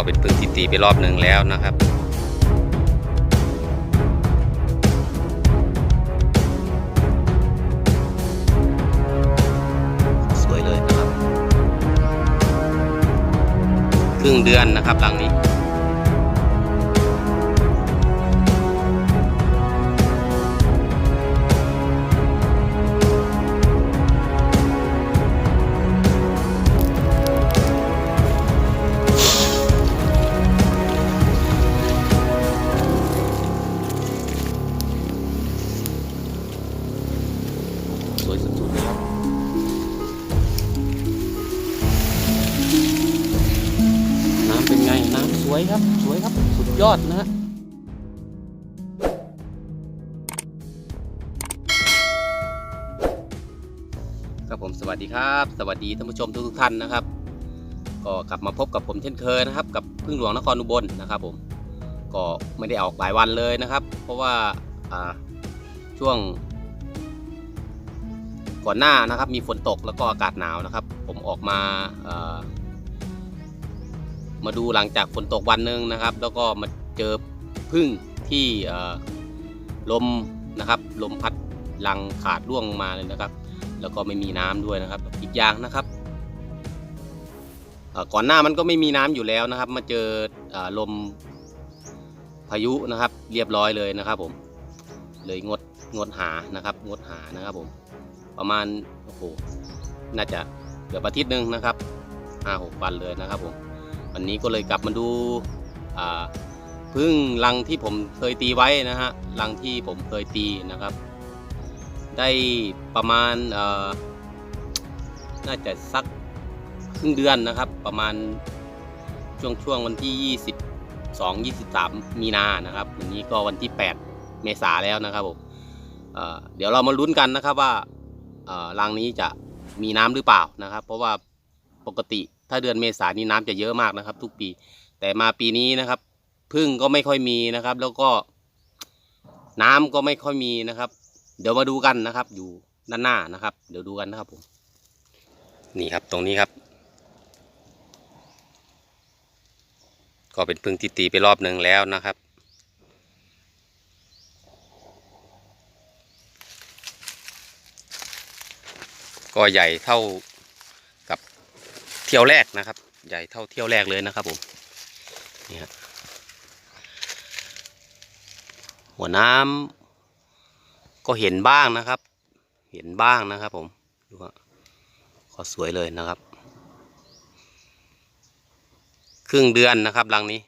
ก็เป็นปืนที่ตีไปรอบหนึ่งแล้วนะครับสวยเลยนะครับ ครึ่งเดือนนะครับหลังนี้ วยครับ สวยครับ สุดยอดนะฮะครับผมสวัสดีครับ สวัสดีท่านผู้ชมทุกท่านนะครับ ก็กลับมาพบกับผมเช่นเคยนะครับ กับพึ่งหลวงนครอุบลนะครับผมก็ไม่ได้ออกหลายวันเลยนะครับ เพราะว่าช่วง ก่อนหน้านะครับ มีฝนตกแล้วก็อากาศหนาวนะครับ ผมออกมา มาดูหลังจากฝนตกวันหนึ่งนะครับ แล้วก็มาเจอพึ่งที่ลมนะครับลมพัดลังขาดร่วงมาเลยนะครับ แล้วก็ไม่มีน้ำด้วยนะครับ อีกอย่างนะครับก่อนหน้ามันก็ไม่มีน้ำอยู่แล้วนะครับ มาเจอเอ่อลมพายุนะครับ เรียบร้อยเลยนะครับผมเลยงดงดหานะครับ งดหานะครับผมประมาณโอ้โหน่าจะเกือบอาทิตย์หนึ่งนะครับห้าหกวันเลยนะครับผม วันนี้ก็เลยกลับมาดูพึ่งรังที่ผมเคยตีไว้นะฮะรังที่ผมเคยตีนะครับ ได้ประมาณน่าจะสักครึ่งเดือนนะครับ ประมาณช่วงช่วงวันที่ 22 23 มีนานะครับวันนี้ก็วันที่ 8 เมษาแล้วนะครับผมเดี๋ยวเรามาลุ้นกันนะครับว่ารังนี้จะมีน้ำหรือเปล่านะครับ เพราะว่าปกติ ถ้าเดือนเมษานี้น้ำจะเยอะมากนะครับ ทุกปี แต่มาปีนี้นะครับพึ่งก็ไม่ค่อยมีนะครับ แล้วก็ น้ำก็ไม่ค่อยมีนะครับ เดี๋ยวมาดูกันนะครับ อยู่ด้านหน้านะครับ เดี๋ยวดูกันนะครับผมนี่ครับตรงนี้ครับ ก็เป็นพึ่งที่ตีไปรอบหนึ่งแล้วนะครับก็ใหญ่เท่า เที่ยวแรกนะครับ ใหญ่เท่าเที่ยวแรกเลยนะครับผมนี่ฮะหัวน้ำก็เห็นบ้างนะครับ เห็นบ้างนะครับผมดูว่าก็สวยเลยนะครับ ครึ่งเดือนนะครับรังนี้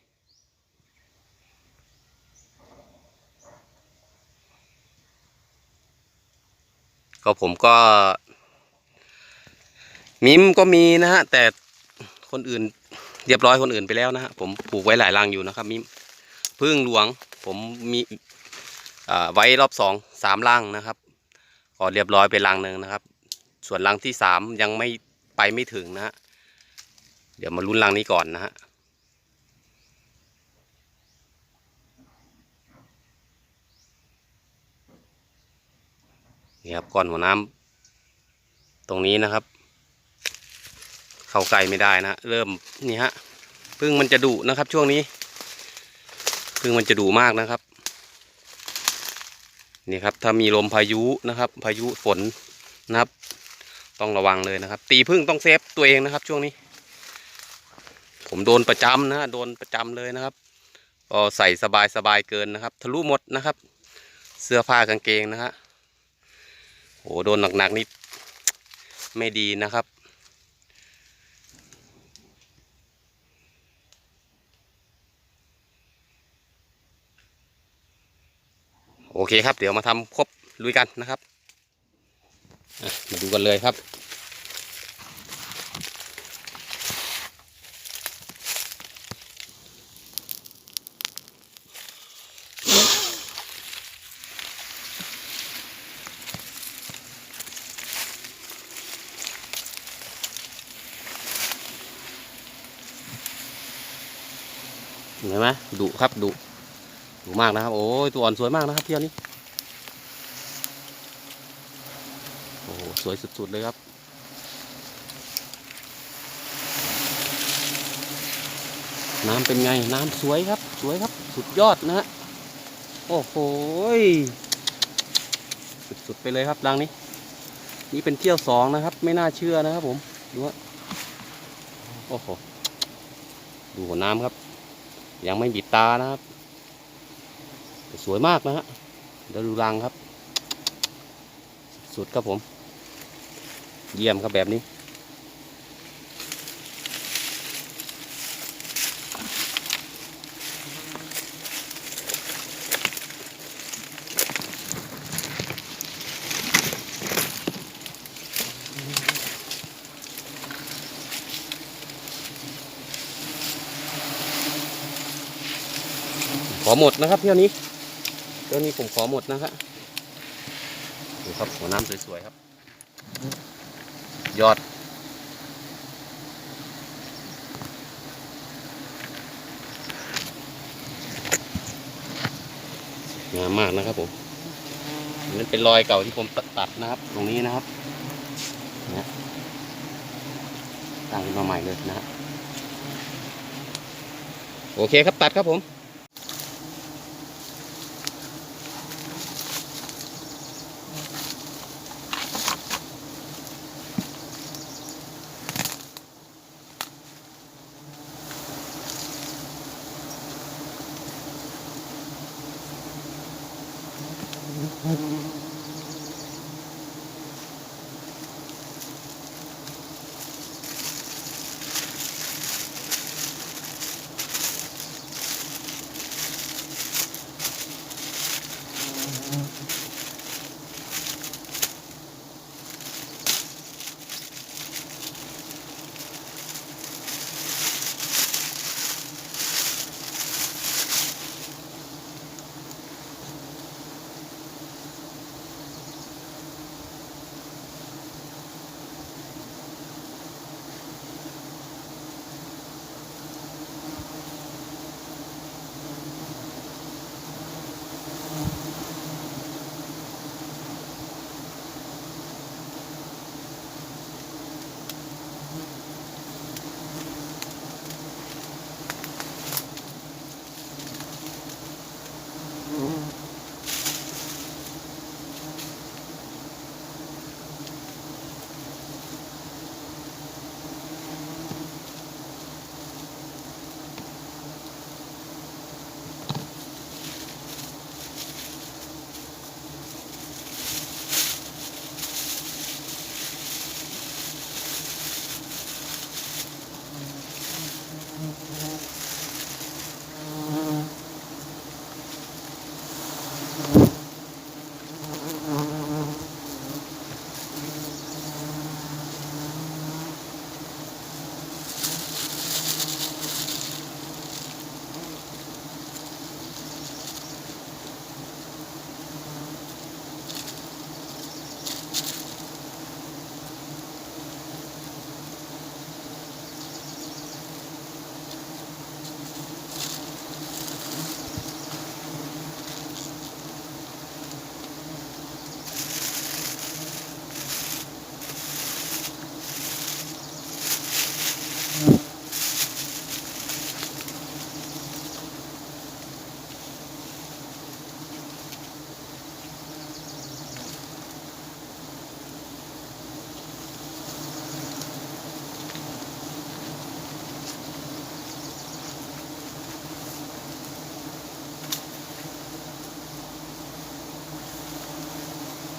ก็ผมก็ มิมก็มีนะฮะ แต่คนอื่นเรียบร้อยคนอื่นไปแล้วนะฮะผมปลูกไว้หลายรังอยู่นะครับมิมพึ่งหลวง ผมมีอ่าไว้รอบสองสามรังนะครับก็เรียบร้อยไปรังหนึ่งนะครับ ส่วนรังที่สามยังไม่ไปไม่ถึงนะฮะเดี๋ยวมาลุ้นรังนี้ก่อนนะฮะนี่ครับก้อนหัวน้ำตรงนี้นะครับ เข้าใกล้ไม่ได้นะเริ่มนี่ฮะพึ่งมันจะดุนะครับ ช่วงนี้พึ่งมันจะดุมากนะครับนี่ครับถ้ามีลมพายุนะครับ พายุฝนนะครับ ต้องระวังเลยนะครับ ตีพึ่งต้องเซฟตัวเองนะครับ ช่วงนี้ ผมโดนประจำนะโดนประจำเลยนะครับก็ใส่สบายสบายเกินนะครับ ทะลุหมดนะครับ เสื้อผ้ากางเกงนะฮะโอ้โดนหนักๆนี่ไม่ดีนะครับ อเคครับ เดี๋ยวมาทำครบลุยกันนะครับมาดูกันเลยครับเห็นไหมดุครับดุ ดุมากนะครับ โอ้ยตัวอ่อนสวยมากนะครับเที่ยวนี้ โอ้โหสวยสุดๆเลยครับ น้ำเป็นไง น้ำสวยครับ สวยครับ สุดยอดนะฮะ โอ้โหสุดๆไปเลยครับรังนี้ นี่เป็นเที่ยวสองนะครับ ไม่น่าเชื่อนะครับผม ดูฮะโอ้โห ดูหัวน้ำครับ ยังไม่บิดตานะครับ สวยมากนะฮะเดี๋ยวดูรังครับ สุดครับผม เยี่ยมครับแบบนี้ขอหมดนะครับเที่ยวนี้ เที่ยวนี้ผมขอหมดนะครับดูครับหัวน้ำสวยๆครับ ยอด งามมากนะครับผมนั่นเป็นรอยเก่าที่ผมตัดนะครับ ตรงนี้นะครับนะตั้งขึ้นมาใหม่เลยนะครับโอเคครับตัดครับผม Mm-hmm. โ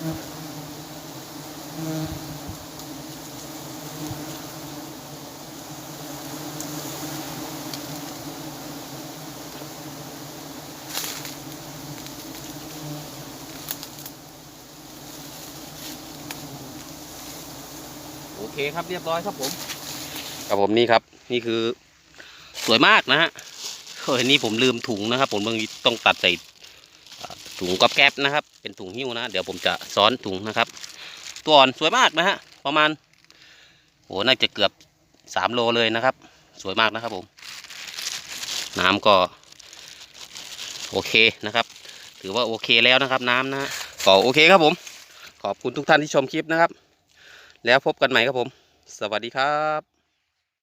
อ เคครับเรียบร้อยครับผมครับผมนี่ครับนี่คือ สวยมากนะฮะเฮ้ยนี่ผมลืมถุงนะครับ ผมต้องตัดใส่ถุงก๊อบแก๊บนะครับ เป็นถุงหิ้วนะ เดี๋ยวผมจะซ้อนถุงนะครับ ตัวอ่อนสวยมากนะฮะประมาณโหน่าจะเกือบสามโลเลยนะครับ สวยมากนะครับผม น้ำก็โอเคนะครับ ถือว่าโอเคแล้วนะครับ น้ำนะก็โอเคครับผม ขอบคุณทุกท่านที่ชมคลิปนะครับ แล้วพบกันใหม่ครับผม สวัสดีครับ